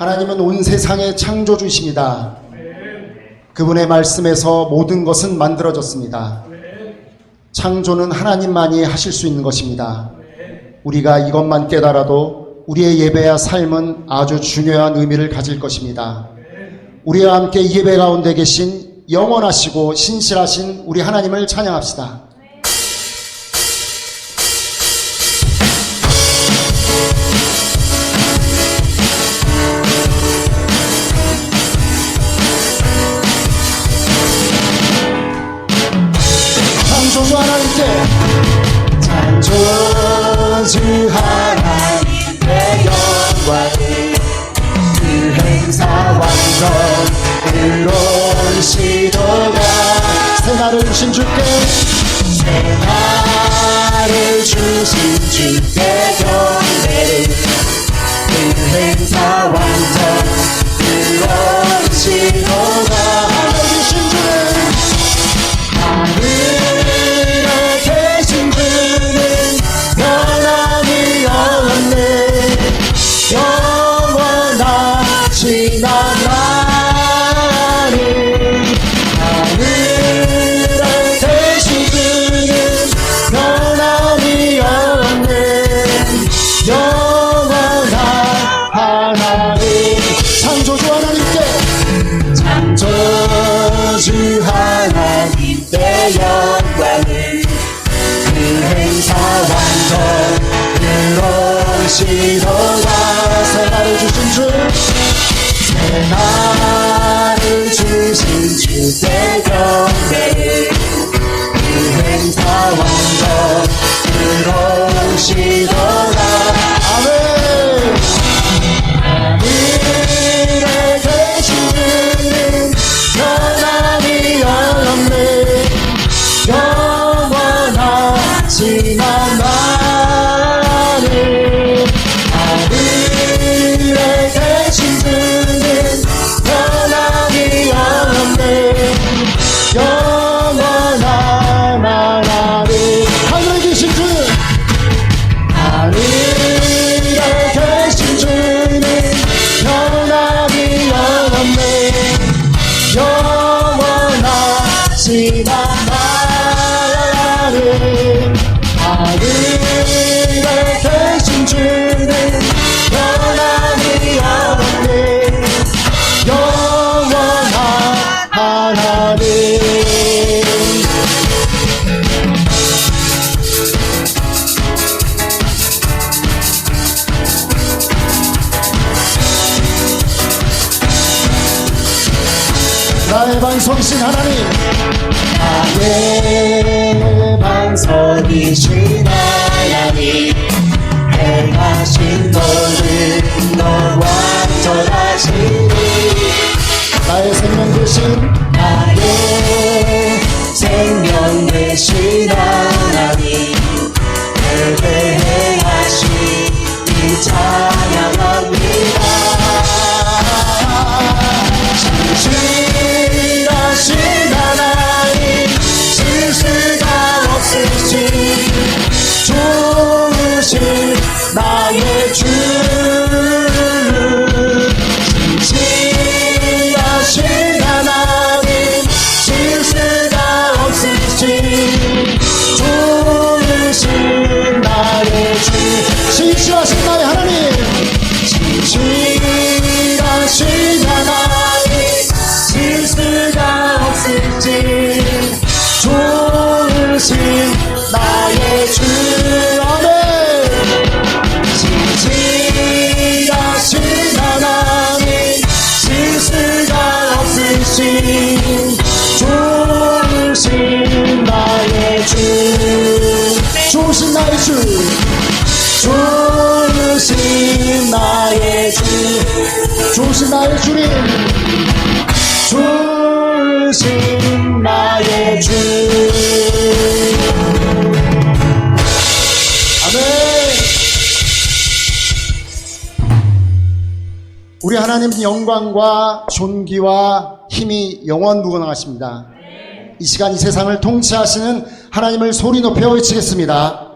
하나님은 온 세상의 창조주이십니다. 그분의 말씀에서 모든 것은 만들어졌습니다. 창조는 하나님만이 하실 수 있는 것입니다. 우리가 이것만 깨달아도 우리의 예배와 삶은 아주 중요한 의미를 가질 것입니다. 우리와 함께 이 예배 가운데 계신 영원하시고 신실하신 우리 하나님을 찬양합시다. 그로시도가 새날을 주신 주께 새날을 주신 주께 경배를 그 행사 완전 그로시도가 새 우리 하나님 영광과 존귀와 힘이 영원 무궁하십니다. 이 시간 이 세상을 통치하시는 하나님을 소리 높여 외치겠습니다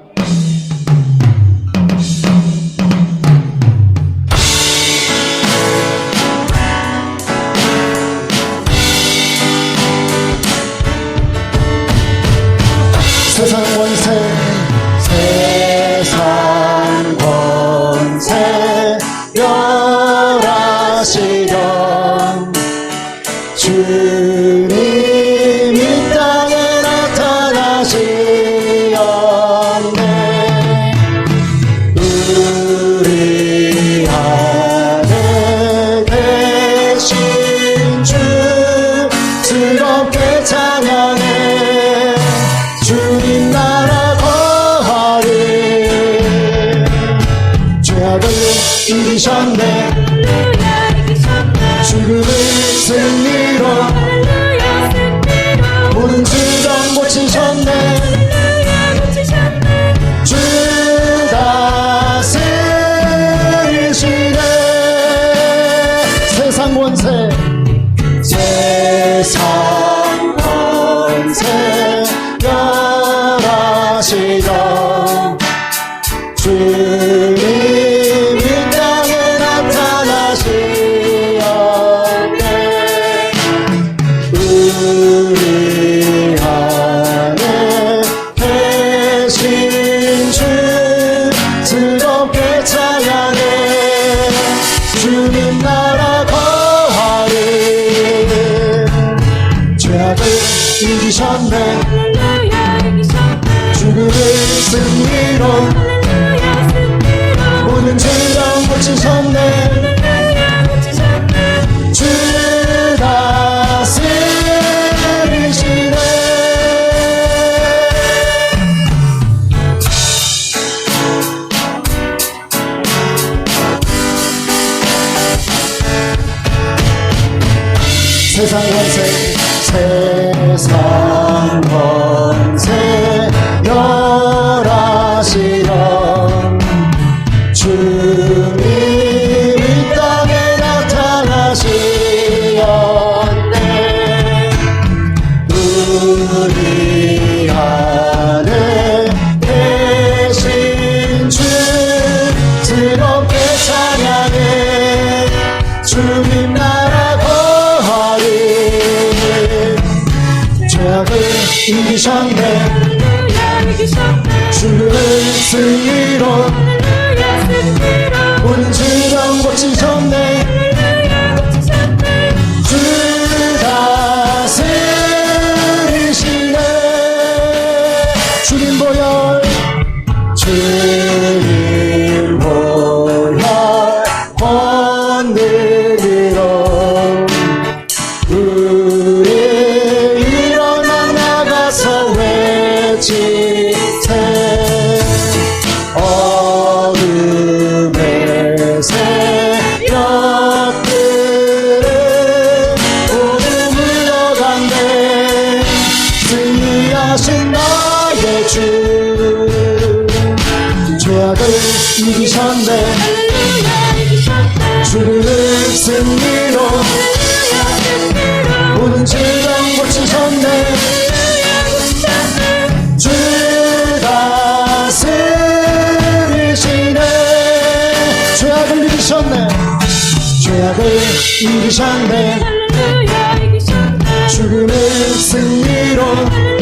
네, 네, 이기셨네. 죽음을 승리로 고치셨네 주 다스리시네. 세상 권세 세상 권세 열하시던 주 more 이기셨네. 죽음을 승리로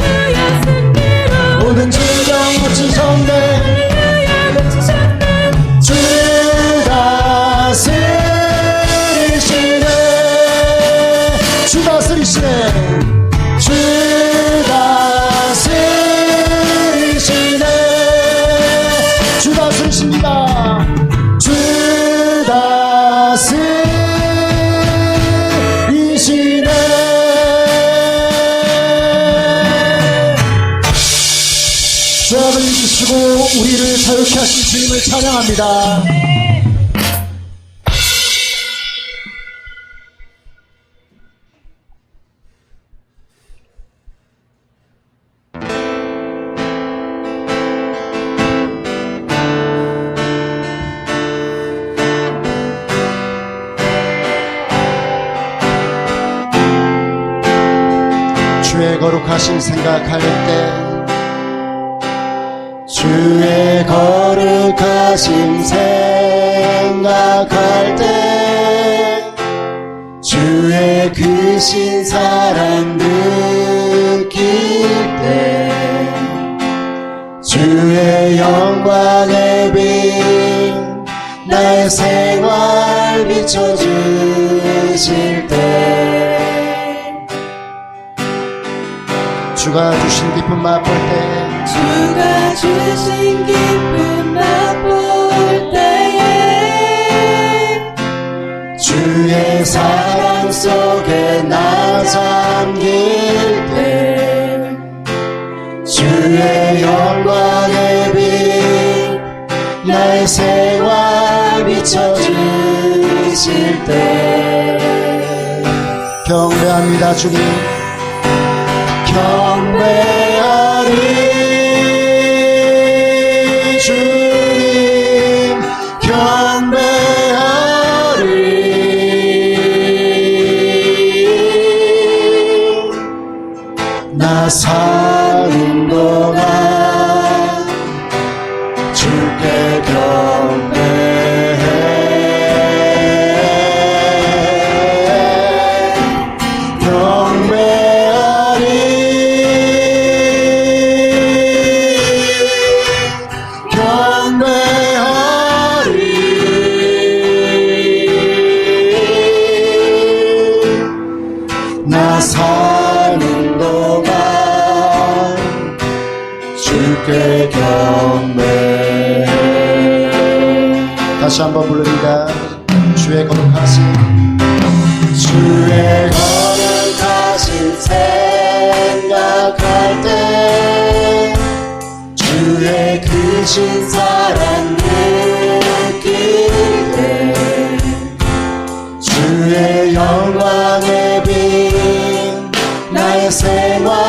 하신 주님을 찬양합니다. 주의 거룩하신 생각할 때 주의 자신 생각할 때 주의 크신 사랑 느낄 때 주의 영광의 빛 나의 생활 비춰주실 때 주가 주신 기쁨 맛볼 때 주가 주신 기쁨 맛 주의 사랑 속에 나 잠길 때 주의 영광의 빛 나의 생활 비춰주실 때 경배합니다 주님. 경배 주께 경배해 다시 한번 부릅니다. 주의 거룩하신 주의 거룩하신 생각할 때 주의 크신 사랑 느낄 때 주의 영광의 빛 나의 생활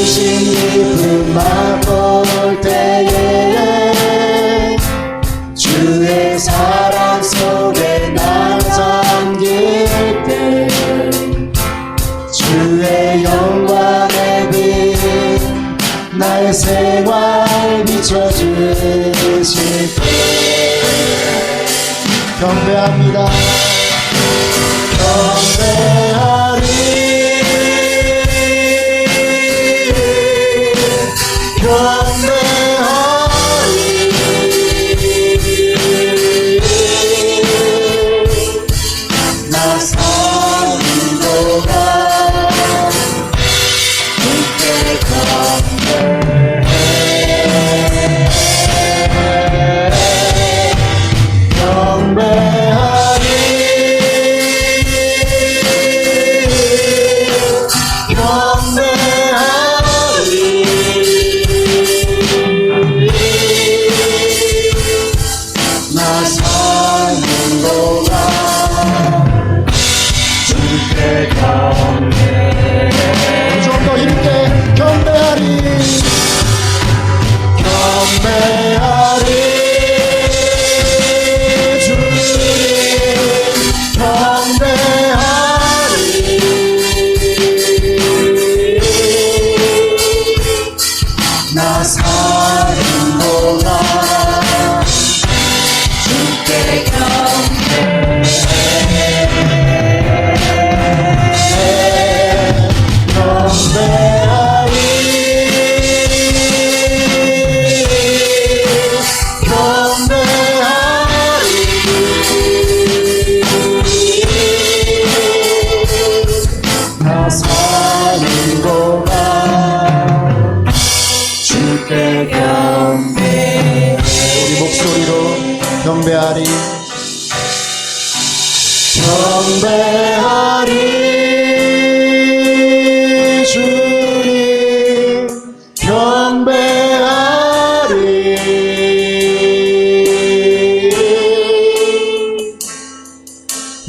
주신 맛볼 때에 주의 사랑 속에 나 잠길 때 주의 영광의 빛 나의 생활 비춰주실 때. 경배합니다. 경배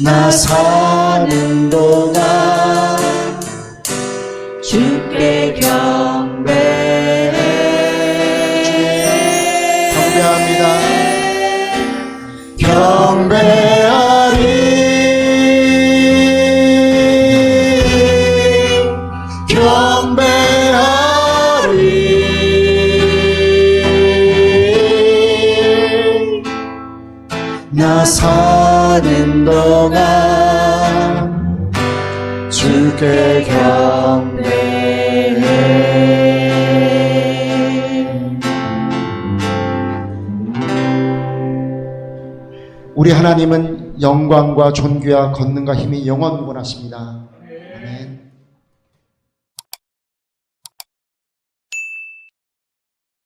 나 사는 동안 주께 경배해 경배합니다. 경배하리. 경배하리. 나 사는 동안 주께 경배해 우리 하나님은 영광과 존귀와 권능과 힘이 영원무관하십니다.